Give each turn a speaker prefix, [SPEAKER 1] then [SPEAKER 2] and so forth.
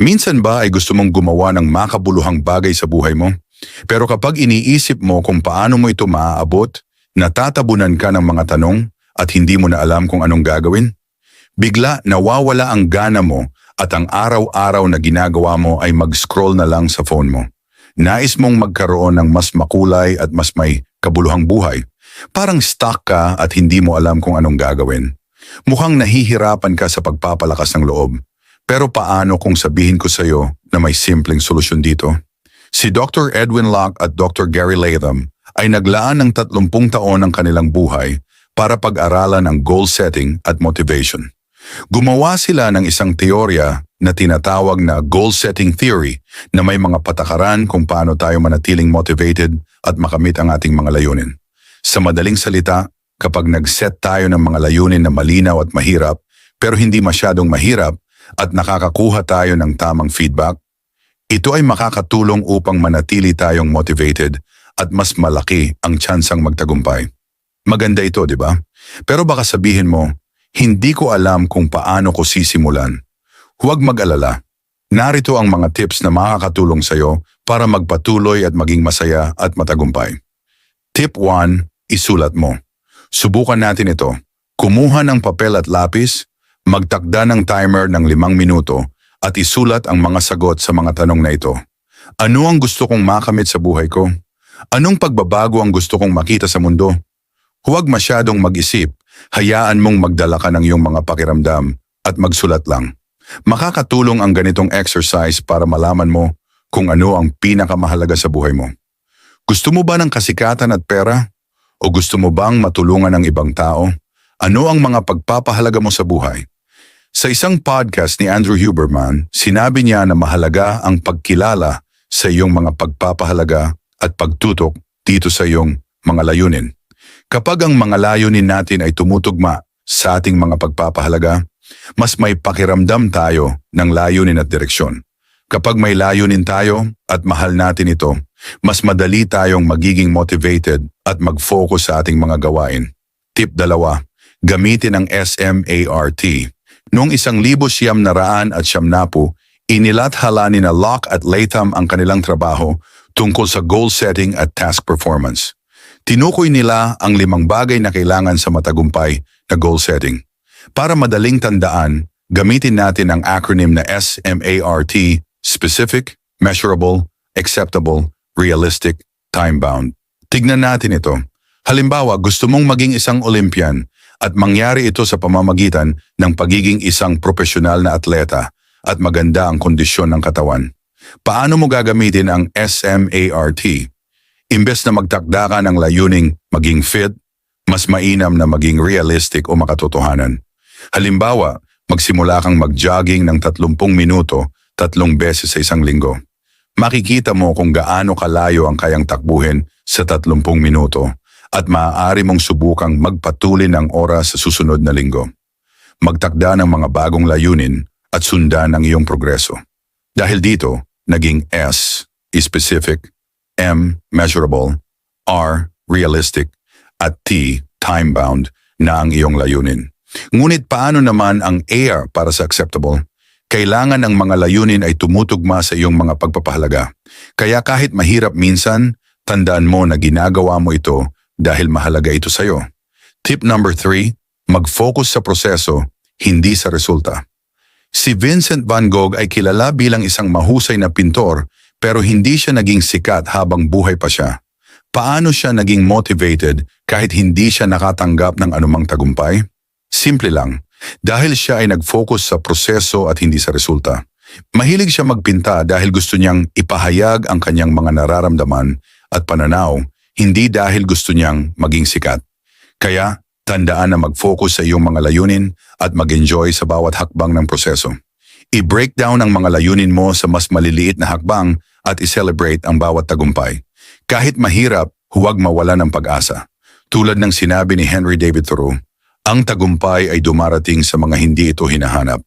[SPEAKER 1] Minsan ba ay gusto mong gumawa ng makabuluhang bagay sa buhay mo? Pero kapag iniisip mo kung paano mo ito maaabot, natatabunan ka ng mga tanong at hindi mo na alam kung anong gagawin? Bigla nawawala ang gana mo at ang araw-araw na ginagawa mo ay mag-scroll na lang sa phone mo. Nais mong magkaroon ng mas makulay at mas may kabuluhang buhay. Parang stuck ka at hindi mo alam kung anong gagawin. Mukhang nahihirapan ka sa pagpapalakas ng loob. Pero paano kung sabihin ko sa iyo na may simpleng solusyon dito? Si Dr. Edwin Locke at Dr. Gary Latham ay naglaan ng 30 taon ng kanilang buhay para pag-aralan ang goal setting at motivation. Gumawa sila ng isang teorya na tinatawag na goal setting theory na may mga patakaran kung paano tayo manatiling motivated at makamit ang ating mga layunin. Sa madaling salita, kapag nag-set tayo ng mga layunin na malinaw at mahirap pero hindi masyadong mahirap at nakakakuha tayo ng tamang feedback, ito ay makakatulong upang manatili tayong motivated at mas malaki ang tsansang magtagumpay. Maganda ito, di ba? Pero baka sabihin mo, hindi ko alam kung paano ko sisimulan. Huwag mag-alala. Narito ang mga tips na makakatulong sa iyo para magpatuloy at maging masaya at matagumpay. Tip 1, isulat mo. Subukan natin ito. Kumuha ng papel at lapis, magtakda ng timer ng limang minuto at isulat ang mga sagot sa mga tanong na ito. Ano ang gusto kong makamit sa buhay ko? Anong pagbabago ang gusto kong makita sa mundo? Huwag masyadong mag-isip, hayaan mong magdala ka ng iyong mga pakiramdam at magsulat lang. Makakatulong ang ganitong exercise para malaman mo kung ano ang pinakamahalaga sa buhay mo. Gusto mo ba ng kasikatan at pera? O gusto mo bang matulungan ng ibang tao? Ano ang mga pagpapahalaga mo sa buhay? Sa isang podcast ni Andrew Huberman, sinabi niya na mahalaga ang pagkilala sa iyong mga pagpapahalaga at pagtutok dito sa iyong mga layunin. Kapag ang mga layunin natin ay tumutugma sa ating mga pagpapahalaga, mas may pakiramdam tayo ng layunin at direksyon. Kapag may layunin tayo at mahal natin ito, mas madali tayong magiging motivated at mag-focus sa ating mga gawain. Tip dalawa, gamitin ang SMART. Noong isang libo siyam na raan at siyam na po, inilathala ni na Locke at Latham ang kanilang trabaho tungkol sa goal setting at task performance. Tinukoy nila ang limang bagay na kailangan sa matagumpay na goal setting. Para madaling tandaan, gamitin natin ang acronym na SMART, specific, measurable, acceptable, realistic, time-bound. Tignan natin ito. Halimbawa, gusto mong maging isang Olympian at mangyari ito sa pamamagitan ng pagiging isang profesional na atleta at maganda ang kondisyon ng katawan. Paano mo gagamitin ang SMART? Imbes na magtakda ka ng layuning maging fit, mas mainam na maging realistic o makatotohanan. Halimbawa, magsimula kang mag-jogging ng 30 minuto tatlong beses sa isang linggo. Makikita mo kung gaano kalayo ang kayang takbuhin sa 30 minuto at maaari mong subukang magpatuloy ng oras sa susunod na linggo. Magtakda ng mga bagong layunin at sundan ang iyong progreso. Dahil dito, naging S, specific, M, measurable, R, realistic, at T, time-bound na ang iyong layunin. Ngunit paano naman ang AR para sa acceptable? Kailangan ang mga layunin ay tumutugma sa iyong mga pagpapahalaga. Kaya kahit mahirap minsan, tandaan mo na ginagawa mo ito dahil mahalaga ito sa iyo. Tip number three, mag-focus sa proseso, hindi sa resulta. Si Vincent van Gogh ay kilala bilang isang mahusay na pintor pero hindi siya naging sikat habang buhay pa siya. Paano siya naging motivated kahit hindi siya nakatanggap ng anumang tagumpay? Simple lang, dahil siya ay nag-focus sa proseso at hindi sa resulta. Mahilig siya magpinta dahil gusto niyang ipahayag ang kanyang mga nararamdaman at pananaw, hindi dahil gusto niyang maging sikat. Kaya, tandaan na mag-focus sa iyong mga layunin at mag-enjoy sa bawat hakbang ng proseso. I-break down ang mga layunin mo sa mas maliliit na hakbang at i-celebrate ang bawat tagumpay. Kahit mahirap, huwag mawala ng pag-asa. Tulad ng sinabi ni Henry David Thoreau, ang tagumpay ay dumarating sa mga hindi ito hinahanap.